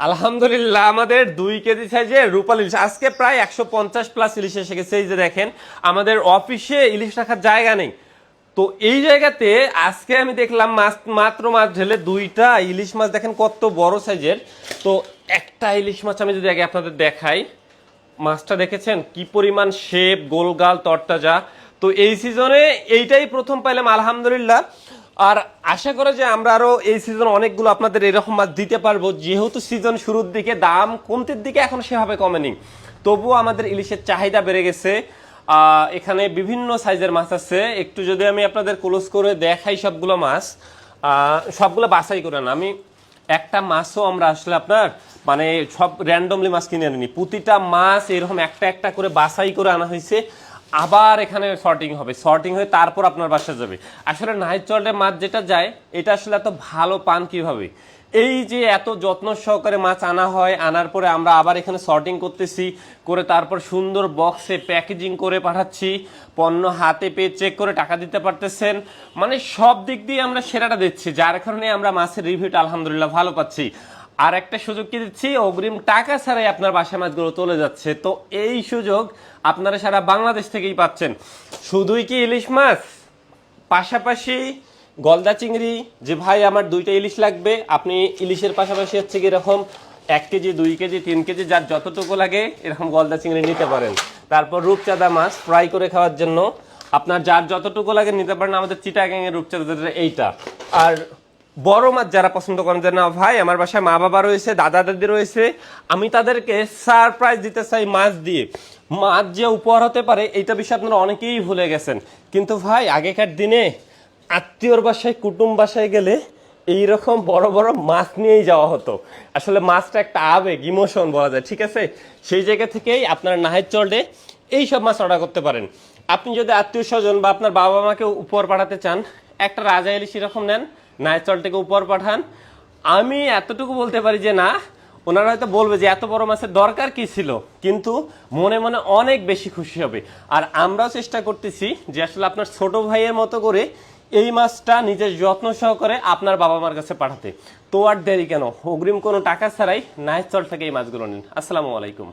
আলহামদুলিল্লাহ, আমাদের দুই কেজি সাইজে রূপাল ইলিশ। আজকে প্রায় একশো পঞ্চাশ প্লাস ইলিশ এসে গেছে এই যে দেখেন, আমাদের অফিসে ইলিশ রাখার জায়গা নেই। তো এই জায়গাতে আজকে আমি দেখলাম মাছ মাত্র মাছ ঢেলে দুইটা ইলিশ মাছ। দেখেন কত বড় সাইজের তো একটা ইলিশ মাছ আমি যদি আগে আপনাদের দেখাই, মাছটা দেখেছেন? কি পরিমাণ শেপ গোলগাল তরতাজা। তো এই সিজনে এইটাই প্রথম পাইলাম, আলহামদুলিল্লাহ। আর আশা করে যে আমরা আরও এই সিজন অনেকগুলো আপনাদের এরকম মাছ দিতে পারব। যেহেতু সিজন শুরুর দিকে দাম কমতির দিকে এখন সেভাবে কমেনি। তবুও আমাদের ইলিশের চাহিদা বেড়ে গেছে। এখানে বিভিন্ন সাইজের মাছ আছে। একটু যদি আমি আপনাদের ক্লোজ করে দেখাই সবগুলো মাছ। সবগুলো বাছাই করে না। আমি একটা মাছও আমরা আসলে আপনার মানে সব র্যান্ডমলি মাছ কিনে আনিনি। প্রতিটা মাছ এরকম একটা একটা করে বাছাই করে আনা হয়েছে। আবার এখানে শর্টিং হবে। শর্টিং হয়ে তারপর আপনার বাসা যাবে। আসলে নাইট চলে মাছ যেটা যায়, এটা আসলে এত ভালো পান কীভাবে? এই যে এত যত্ন সহকারে মাছ আনা হয়, আনার পরে আমরা আবার এখানে শর্টিং করতেছি, করে তারপর সুন্দর বক্সে প্যাকেজিং করে পাঠাচ্ছি, পণ্য হাতে পেয়ে চেক করে টাকা দিতে পারতেছেন। মানে সব দিক দিয়ে আমরা সেরাটা দিচ্ছি, যার কারণে আমরা মাছের রিভিউটা আলহামদুলিল্লাহ ভালো পাচ্ছি। আর একটা সুযোগ কি দিচ্ছি? অগ্রিম টাকা ছাড়াই আপনার বাসা মাছগুলো চলে যাচ্ছে। তো এই সুযোগ আপনারা সারা বাংলাদেশ থেকেই পাচ্ছেন। শুধুই কি ইলিশ মাছ? পাশাপাশি গলদা চিংড়ি, যে ভাই আমার দুইটা ইলিশ লাগবে, আপনি ইলিশের পাশাপাশি হচ্ছে কি এরকম এক কেজি, দুই কেজি, তিন কেজি, যার যতটুকু লাগে এরকম গলদা চিংড়ি নিতে পারেন। তারপর রূপচাঁদা মাছ ফ্রাই করে খাওয়ার জন্য। আপনার যার যতটুকু লাগে নিতে পারেন, আমাদের চিটাগাং এর রূপচাঁদা এইটা। আর বড় মাছ যারা পছন্দ করেন যে, না ভাই, আমার বাসায় মা বাবা রয়েছে, দাদা দাদি রয়েছে, আমি তাদেরকে সারপ্রাইজ দিতে চাই মাছ দিয়ে। মাছ যে উপহার হতে পারে, এইটা বিষয়ে আপনারা অনেকেই ভুলে গেছেন। কিন্তু ভাই, আগেকার দিনে আত্মীয়র বাসায়, কুটুম বাসায় গেলে এইরকম বড় বড় মাছ নিয়েই যাওয়া হতো। আসলে মাছটা একটা আবেগ ইমোশন বলা যায়, ঠিক আছে? সেই জায়গা থেকেই আপনারা নাহের চলে এই সব মাছ অর্ডার করতে পারেন। আপনি যদি আত্মীয় স্বজন বা আপনার বাবা মাকে উপহার পাঠাতে চান, একটা রাজা ইলিশ এরকম নেন। নাইচল থেকে উপহার পাঠান। আমি এতটুকু বলতে পারি যে না, ওনারা হয়তো বলবে যে এত বড় মাছের দরকার কি ছিল, কিন্তু মনে মনে অনেক বেশি খুশি হবে। আর আমরাও চেষ্টা করতেছি যে আসলে আপনার ছোট ভাইয়ের মতো করে এই মাছটা নিজের যত্ন সহকারে আপনার বাবা মার কাছে পাঠাতে। তো আর দেরি কেন, অগ্রিম কোনো টাকা ছাড়াই নাইচল থেকে এই মাছগুলো নিন। আসসালামু আলাইকুম।